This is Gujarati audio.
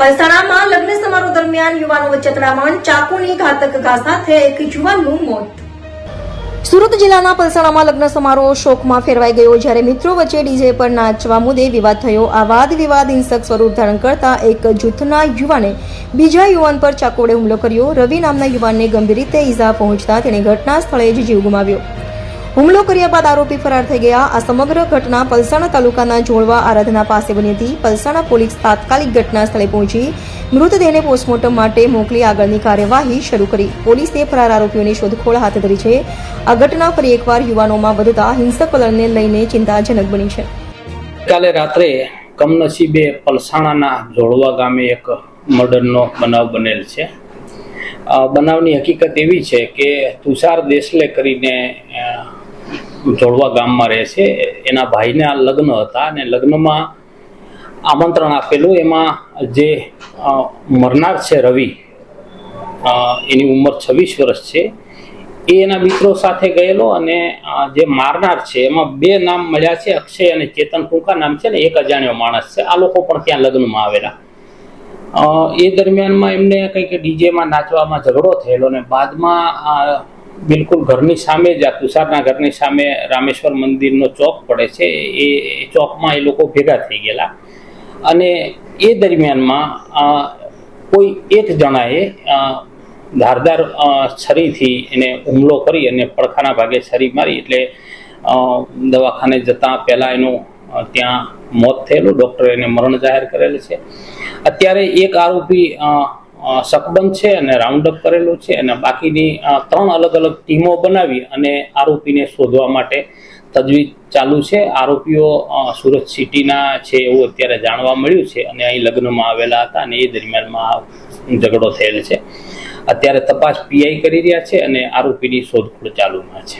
પલસાણામાં લગ્ન સમારોહ દરમિયાન યુવાનો વચ્ચે અથડામણ ચાકુની ઘાતક ઘા સાથે એક યુવાનનું મોત. સુરત જિલ્લાના પલસાણામાં લગ્ન સમારોહ શોકમાં ફેરવાઈ ગયો. જ્યારે મિત્રો વચ્ચે ડીજે પર નાચવા મુદ્દે વિવાદ થયો. આ વાદ વિવાદ હિંસક સ્વરૂપ ધારણ કરતા એક જૂથના યુવાને બીજા યુવાન પર ચાકોડે હુમલો કર્યો. રવિ નામના યુવાનને ગંભીર રીતે ઈજા પહોંચતા તેણે ઘટના સ્થળે જ જીવ ગુમાવ્યો. હુમલો કર્યા બાદ આરોપી ફરાર થઈ ગયા. આ સમગ્ર ઘટના પલસાણા તાલુકાના જોડવા આરાધના પાસે બની હતી. પલસાણા પોલીસ તાત્કાલિક ઘટના સ્થળે પહોંચી મૃતદેહને પોસ્ટમોર્ટમ માટે મોકલી આગળની કાર્યવાહી શરૂ કરી. પોલીસે ફરાર આરોપીઓની શોધખોળ હાથ ધરી છે. આ ઘટના ફરી એકવાર યુવાનોમાં વધતા હિંસક વલણને લઈને ચિંતાજનક બની છે. કાલે રાત્રે કમનસીબે પલસાણાના જોડવા ગામે એક મર્ડરનો બનાવ બનેલ છે. બનાવની હકીકત એવી છે કે તુષાર દેસલે કરીને જોડવા ગામમાં રહે છે. એના ભાઈને આ લગ્ન હતા અને લગ્નમાં આમંત્રણ આપેલું. એમાં જે મરનાર છે રવિ એની ઉંમર છવ્વીસ વર્ષ છે. એ એના મિત્રો સાથે ગયેલો અને જે મારનાર છે, એમાં બે નામ મળ્યા છે, અક્ષય અને ચેતન ટૂંકા નામ છે ને, એક અજાણ્યો માણસ છે. આ લોકો પણ ત્યાં લગ્નમાં આવેલા. એ દરમિયાનમાં એમને કંઈક ડીજેમાં નાચવામાં ઝઘડો થયેલો અને બાદમાં બિલકુલ ઘરની સામે જ આ તુષારના ઘરની સામે રામેશ્વર મંદિરનો ચોક પડે છે. એ ચોકમાં એ લોકો ભેગા થઈ ગયેલા. અને એ દરમિયાનમાં કોઈ એક જણાએ ધારદાર છરીથી એને હુમલો કરી અને પડખાના ભાગે છરી મારી એટલે દવાખાને જતાં પહેલાં એનું ત્યાં મોત થયેલું. ડૉક્ટરે એને મરણ જાહેર કરેલ છે. અત્યારે એક આરોપી શકબંધ છે અને રાઉન્ડ અપ કરેલું છે અને બાકીની ત્રણ અલગ અલગ ટીમો બનાવી અને આરોપીને શોધવા માટે તજવીજ ચાલુ છે. આરોપીઓ સુરત સિટીના છે એવું અત્યારે જાણવા મળ્યું છે અને અહીં લગ્નમાં આવેલા હતા અને એ દરમિયાનમાં આ ઝઘડો થયેલ છે. અત્યારે તપાસ પીઆઈ કરી રહ્યા છે અને આરોપીની શોધખોળ ચાલુમાં છે.